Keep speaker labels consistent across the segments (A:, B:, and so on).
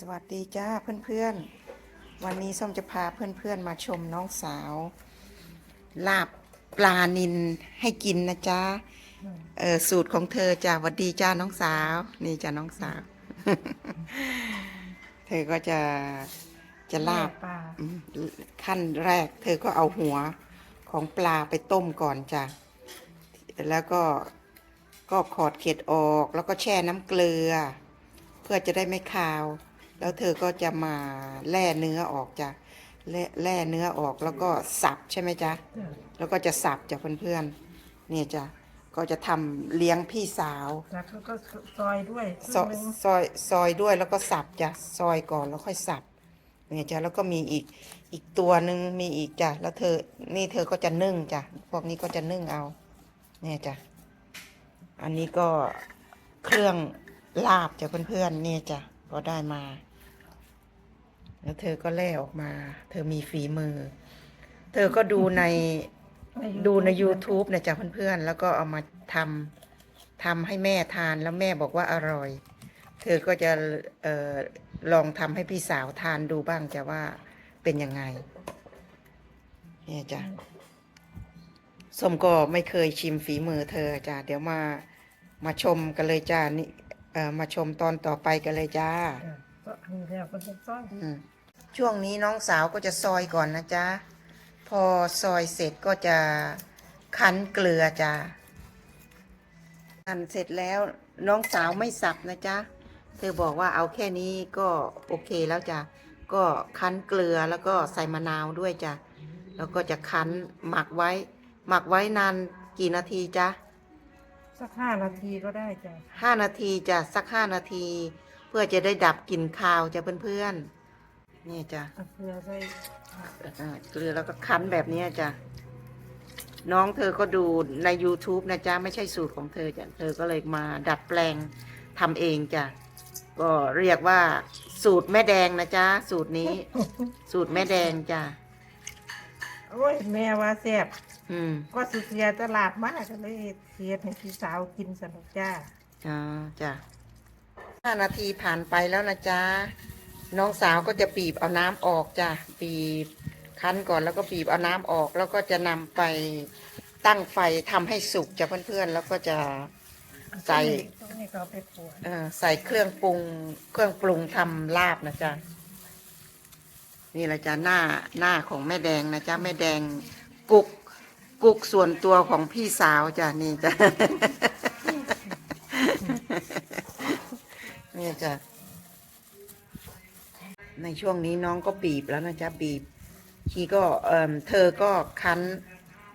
A: สวัสดีจ้าเพื่อนๆ วันนี้ส้มจะพาเพื่อนๆมาชมน้องสาว ลาบปลานินให้กินนะจ๊ะเออสูตรของเธอจ้าวัสดีจ้าน้องสาว นี่จ้าน้องสาว เธอก็จะจะลาบ
B: ปลา
A: อืมขั้นแรก เธอก็เอาหัวของปลาไปต้มก่อนจ้ะแล้วก็ก็ขอดเกล็ดออกแล้วก็แช่น้ำเกลือ เพื่อจะได้ไม่คาว แล้วเธอก็จะมาแล่เนื้อออกจ้ะแล่แล่เนื้อออกแล้วก็สับใช่ไหมจ๊ะแล้วก็จะสับจ้ะเพื่อนๆเนี่ยจ้ะก็จะทำเลี้ยงพี่สาว
B: แล้วเขาก็ซอยด้วยครึ่ง
A: ซอย
B: หนึ่ง
A: ซอยซอยด้วยแล้วก็สับจ้ะซอยก่อนแล้วค่อยสับเนี่ยจ้ะแล้วก็มีอีกอีกตัวหนึ่งมีอีกจ้ะแล้วเธอนี่เธอก็จะนึ่งจ้ะพวกนี้ก็จะนึ่งเอา เนี่ยจ้ะอันนี้ก็เครื่องลาบจ้ะเพื่อนๆเนี่ยจ้ะก็ได้มา แล้วเธอก็แล่ออกมา เธอมีฝีมือ เธอก็ดูในดูใน YouTube นะจ๊ะเพื่อนๆ แล้วก็เอามาทำทำให้แม่ทานแล้วแม่บอกว่าอร่อย เธอก็จะเออลองทำให้พี่สาวทานดูบ้างจ้ะว่าเป็นยังไงเนี่ยจ้ะส้มก็ไม่เคยชิมฝีมือเธอจ้ะเดี๋ยวมามาชมกันเลยจ้านี่เออมาชมตอนต่อไปกันเลยจ้า
B: จ้ะก็มีแล้วก็จะซอย
A: อืมช่วงนี้น้องสาวก็จะซอยก่อนนะจ๊ะ พอซอยเสร็จก็จะคั้นเกลือจ้ะหั่นเสร็จแล้วน้องสาวไม่สับนะจ๊ะ เธอบอกว่าเอาแค่นี้ก็โอเคแล้วจ้ะ ก็คั้นเกลือแล้วก็ใส่มะนาวด้วยจ้ะ แล้วก็จะคั้นหมักไว้ หมักไว้นานกี่นาทีจ๊ะ
B: สักห้านาทีก็ได้จ้ะ
A: ห้านาทีจ้ะสักห้านาที เพื่อจะได้ดับกลิ่นคาวจ้ะเพื่อนๆ นี่จ้ะ
B: เอาเกลือใส่
A: อ่าเกลือแล้วก็คั้นแบบนี้จ้ะน้องเธอก็ดูใน YouTube นะจ๊ะ ไม่ใช่สูตรของเธอจ้ะ เธอก็เลยมาดัดแปลงทำเองจ้ะ ก็เรียกว่า สูตรแม่แดงนะจ๊ะ สูตรนี้ สูตรแม่แดงจ้ะ
B: โอ้ยแม่ว่าแซ่บ
A: อืม
B: ก็สุเสียตลาดมากก็เลยเสียให้พี่สาวกินสนุกจ้า
A: อ่าจ้ะห้านาทีผ่านไปแล้วนะจ๊ะ น้องสาวก็จะบีบเอาน้ำออกจ้ะบีบคั้นก่อนแล้วก็บีบเอาน้ำออก แล้วก็จะนำไปตั้งไฟทำให้สุกจ้ะเพื่อนๆแล้วก็จะใส่
B: ต้องให้เขาไปขวด
A: เอ่อใส่เครื่องปรุง เครื่องปรุงทำลาบนะจ๊ะนี่แหละจ้ะหน้าหน้าของแม่แดงนะจ๊ะแม่แดงกุกกุกส่วนตัวของพี่สาวจ้ะนี่จ้ะนี่จ้ะ ในช่วงนี้น้องก็บีบแล้วนะจ๊ะบีบทีก็เอ่มเธอก็คั้น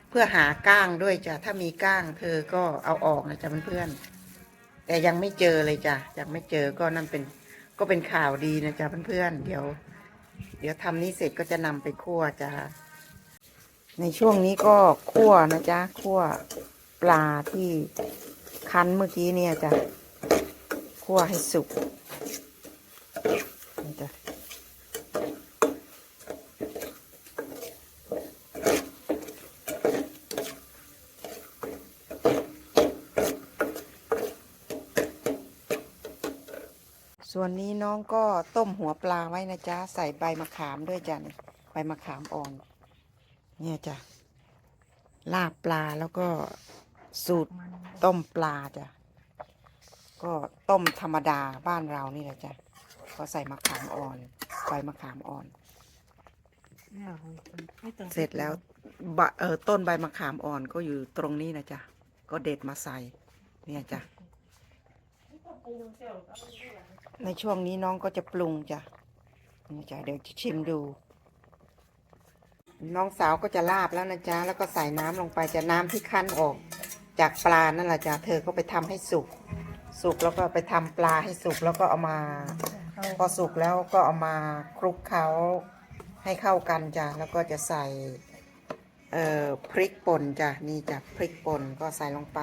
A: เพื่อหาก้างด้วยจ้ะถ้ามีก้าง เธอก็เอาออกนะจ๊ะเพื่อนๆแต่ยังไม่เจอเลยจ้ะยังไม่เจอก็นั่นเป็นก็เป็นข่าวดีนะจ๊ะเพื่อนๆเดี๋ยว เดี๋ยวทำนี้เสร็จก็จะนำไปคั่วจ้ะในช่วงนี้ก็คั่วนะจ๊ะคั่วปลาที่คั้นเมื่อกี้เนี่ยจ้ะคั่วให้สุกนี่จ้ะ ส่วนนี้น้องก็ต้มหัวปลาไว้นะจ๊ะ ใส่ใบมะขามด้วยจ้ะนี่ใบมะขามอ่อน เนี่ยจ้ะ ลาบปลาแล้วก็สูตร
B: มัน
A: ต้มปลาจ้ะ ก็ต้มธรรมดาบ้านเรานี่แหละจ้ะก็ใส่มะขามอ่อนใบมะขามอ่อน
B: ไม่ต้อง
A: เสร็จแล้วบะเออต้นใบมะขามอ่อนก็อยู่ตรงนี้นะจ๊ะ ก็เด็ดมาใส่ เนี่ยจ้ะ ในช่วงนี้น้องก็จะปรุงจ้ะนี่จ้ะเดี๋ยวจะชิมดู น้องสาวก็จะลาบแล้วนะจ๊ะแล้วก็ใส่น้ำลงไปจะน้ำที่คั้นออก จากปลานั่นแหละจ้ะเธอก็ไปทำให้สุก สุกแล้วก็ไปทำปลาให้สุกแล้วก็เอามา พอสุกแล้วก็เอามาคลุกเคล้าให้เข้ากันจ้ะแล้วก็จะใส่เอ่อพริกป่นจ้ะนี่จ้ะพริกป่นก็ใส่ลงไป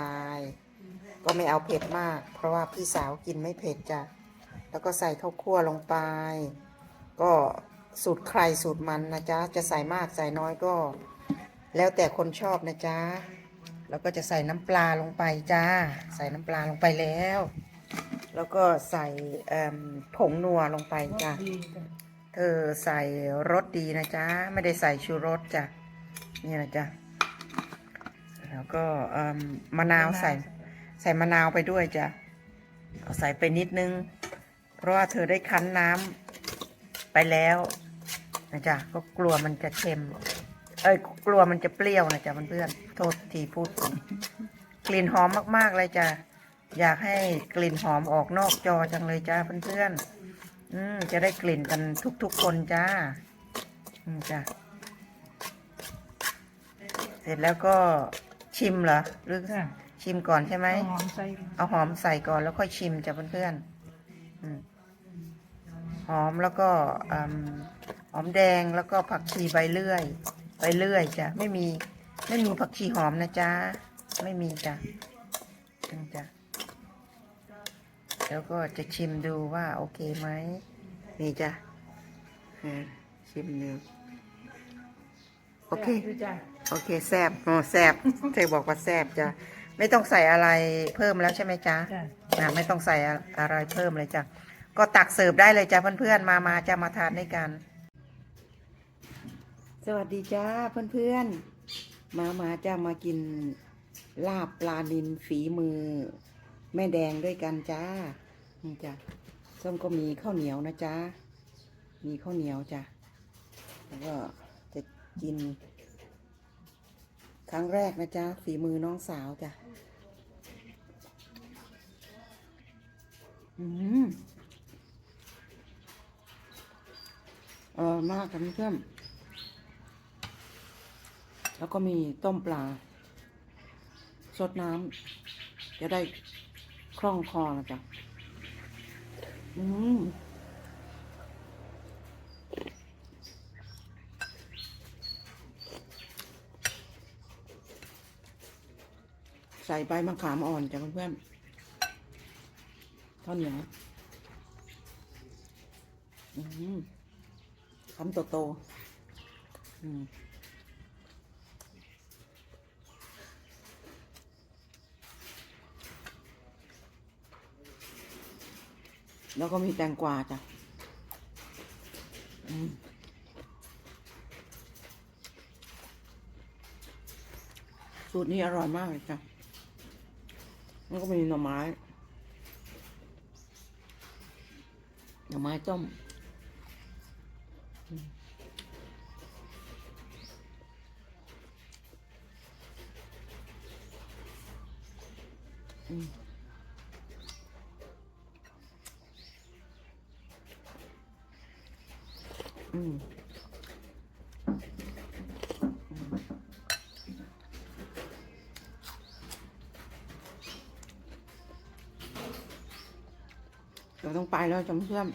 A: ก็ไม่เอาเผ็ดมาก เพราะว่าพี่สาวกินไม่เผ็ดจ้ะ แล้วก็ใส่ข้าวคั่วลงไป ก็สูตรใครสูตรมันนะจ๊ะ จะใส่มากใส่น้อยก็ แล้วแต่คนชอบนะจ๊ะ แล้วก็จะใส่น้ำปลาลงไปจ้า ใส่น้ำปลาลงไปแล้ว แล้วก็ใส่ผงนัวลงไปจ้ะ
B: ดีจ้ะ
A: เธอใส่รสดีนะจ๊ะ ไม่ได้ใส่ชูรสจ้ะ นี่นะจ๊ะ แล้วก็มะนาวใส่ ใส่มะนาวไปด้วยจ้ะเอาใส่ไปนิดนึง เพราะว่าเธอได้คั้นน้ำไปแล้วนะจ๊ะก็กลัวมันจะเค็ม เอ้ยกลัวมันจะเปรี้ยวนะจ๊ะเพื่อนๆโทษทีพูดผิดกลิ่นหอมมากๆเลยจ้ะอยากให้กลิ่นหอมออกนอกจอจังเลยจ้าเพื่อนๆอืมจะได้กลิ่นกันทุกๆคนจ้าอืมจ้ะเสร็จแล้วก็ชิมเหรอหรือ
B: จ้ะ
A: ชิมก่อนใช่ไหม
B: เอาหอมใส่
A: เอาหอมใส่ก่อนแล้วค่อยชิมจ้ะเพื่อนๆอืม หอมแล้วก็อืมหอมแดงแล้วก็ผักชีใบเลื่อย ใบเลื่อยจ้ะไม่มีไม่มีผักชีหอมนะจ๊ะไม่มีจ้ะอืมจ้ะแล้วก็จะชิมดูว่าโอเคไหมนี่จ้ะอ่าชิมดูโอเค
B: ดูจ้ะ
A: โอเคแซบโอ้แซบเธอบอกว่าแซบจ้ะไม่ต้องใส่อะไรเพิ่มแล้วใช่ไหมจ๊ะ
B: จ้ะ
A: ไม่ต้องใส่อะไรเพิ่มเลยจ้ะก็ตักเสิร์ฟได้เลยจ้ะเพื่อนๆมามาจะมาทานด้วยกัน สวัสดีจ้าเพื่อนๆมามาจะมากินลาบปลานินฝีมือ แม่แดงด้วยกันจ้านี่จ้ะส้มก็มีข้าวเหนียวนะจ๊ะมีข้าวเหนียวจ้ะแล้วก็จะกิน ครั้งแรกนะจ๊ะฝีมือน้องสาวจ้ะ อืมเออมากกันเพื่อนแล้วก็มีต้มปลาสดน้ำจะได้คล่องคอนะจ๊ะอืมใส่ใบมะขามอ่อนจ้ะเพื่อนๆ ข้าวเหนียวอืมคำโตๆอืมแล้วก็มีแตงกวาจ้ะสูตรนี้อร่อยมากเลยจ้ะแล้วก็มีหน่อไม้ หน่อ ไม้ต้มอืมอืม เดี๋ยวต้องไปแล้วจำเพื่อน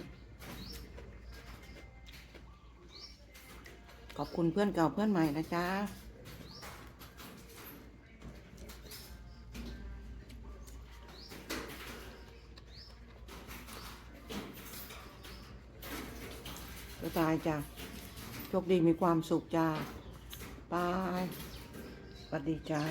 A: ขอบคุณเพื่อนเก่าเพื่อนใหม่นะจ๊ะบ๊ายบายจ้ะโชคดีมีความสุขจ้าบายสวัสดีจ้า